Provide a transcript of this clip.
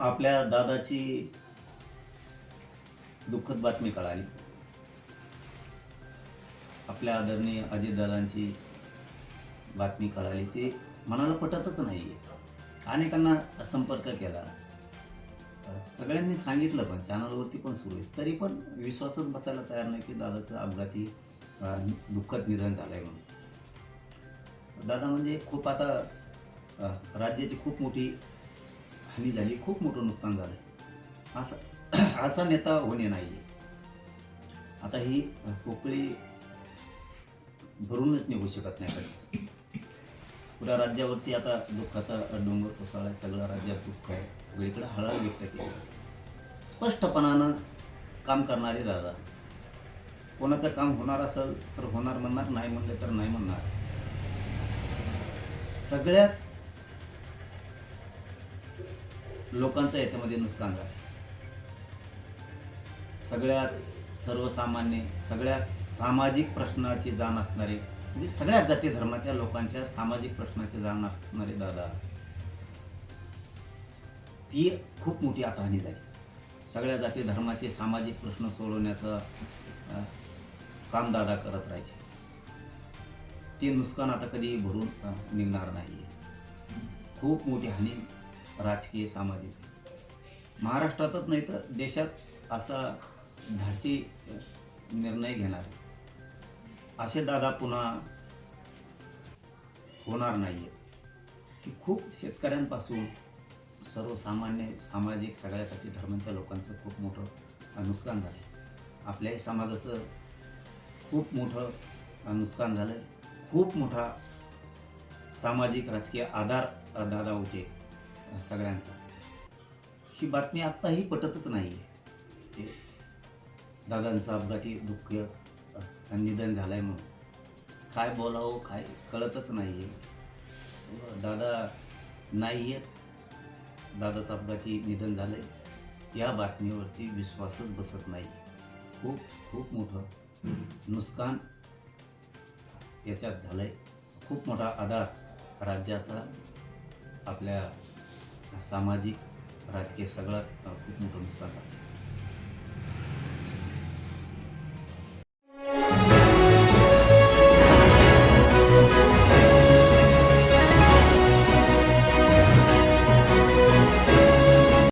आपल्या दादाची दुःखद बातमी कळाली. आपल्या आदरणीय अजितदादांची बातमी कळाली. ते मनाला पटतच नाही आहे अनेकांना संपर्क केला. सगळ्यांनी सांगितलं पण चॅनलवरती पण सुरू आहे. तरी पण विश्वासच बसायला तयार नाही की दादाचं अपघाती दुःखद निधन झालं आहे म्हणून. दादा म्हणजे खूप आता राज्याची खूप मोठी हानी झाली खूप मोठं नुकसान झालं. असा असा नेता होणे नाही. आहे आता ही पोकळी भरूनच निघू शकत नाही कधीच पुऱ्या राज्यावरती आता दुःखाचा डोंगर कोसळला आहे सगळ्या राज्यात दुःख आहे. सगळीकडे हळहळ व्यक्त केली स्पष्टपणानं काम करणारे दादा. कोणाचं काम होणार असेल तर होणार म्हणणार नाही म्हणले तर नाही म्हणणार. सगळ्याच लोकांचं याच्यामध्ये नुकसान झालं. सगळ्याच सर्वसामान्य सगळ्याच सामाजिक प्रश्नाची जाण असणारे म्हणजे सगळ्याच जाती धर्माच्या लोकांच्या सामाजिक प्रश्नाची जाण असणारे दादा ती खूप मोठी आता हानी झाली. सगळ्या जाती धर्माचे सामाजिक प्रश्न सोडवण्याचं काम दादा करत राहायचे. ते नुकसान आता कधी भरून निघणार नाही खूप मोठी हानी राजकीय सामाजिक. महाराष्ट्रातच नाही तर देशात असा धाडसी निर्णय घेणार. असे दादा पुन्हा होणार नाही आहेत की खूप शेतकऱ्यांपासून सर्वसामान्य सामाजिक सगळ्या जाती धर्मांच्या लोकांचं खूप मोठं नुकसान झालं आहे आपल्याही समाजाचं खूप मोठं नुकसान झालं आहे खूप मोठा सामाजिक राजकीय आधार दादा होते. सगळ्यांचा. ही बातमी आत्ताही पटतच नाही आहे दादांचं अपघाती दुःख निधन झालं आहे म्हणून. काय बोलावं काय कळतच नाही आहे दादा नाही आहेत दादाचं अपघाती निधन झालं आहे या बातमीवरती विश्वासच बसत नाही. खूप खूप मोठं नुकसान याच्यात झालं आहे खूप मोठा आधार राज्याचा आपल्या सामाजिक राजकीय सगळंच खूप मोठं नुकसान झालं.